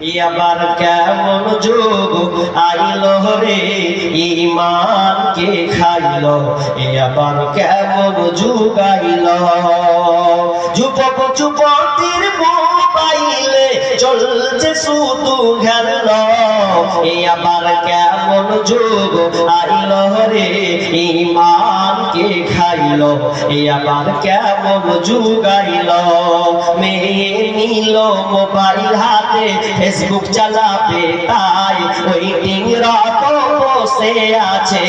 আবার কেমন যুগ? আইল রে ইমানকে খাইল। এ আবার কেমন যুগ আইল? যুবক যুবতীর মোবাইলে চলছে শুধু গেল এ আবার কেমন যুগ? আইল রে ইমানকে খাইল। এ আবার কেমন যুগ আইল? মেয়ে নিল মোবাইল হাতে ফেসবুক চালাবে তাই ওই দিনরত বসে আছে।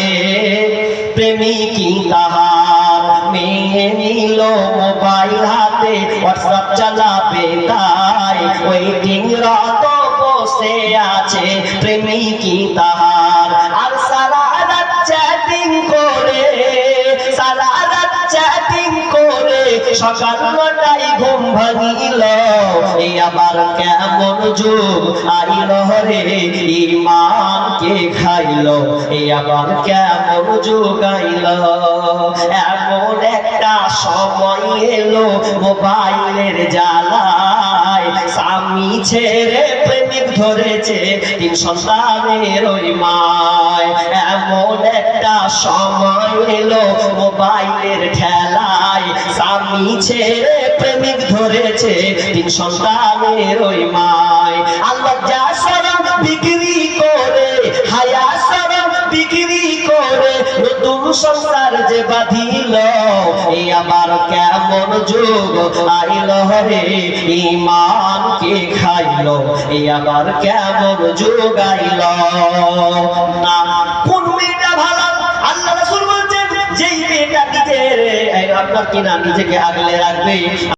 প্রেমিকি তাহার? মেয়ে নিল মোবাইল হাতে হোয়াটসঅ্যাপ চালাবে তাই ওই দিনরত বসে আছে। প্রেমিকি তাহার? আর সারা রাত চ্যাটিং করে, সারা রাত চ্যাটিং করে, সকাল নটায় ঘুম ভাঙিল আবার কেমন যুগ আইল রে? ইমানকে খাইল এই আবার কেমন যুগ আইল? এমন একটা সময় এলো মোবাইলের জ্বালায়। স্বামী ছেড়ে প্রেমিক ধরেছে তিন সন্তানের ওই মায়। এমন একটা সময় এলো মোবাইলের ঠেলায়। স্বামী ছেড়ে প্রেমিক ধরেছে তিন সন্তানের ওই মায়। আল্লাহ যা সরম বিক্রি করে, হায়া সরম বিক্রি করে, নতুন সংসার যে বাঁধিল, এই আমার কেমন যুগ আইল রে ইমানকে খাইল, এই আমার কেমন যুগ আইল। না নিজেকে আগলে রাখবে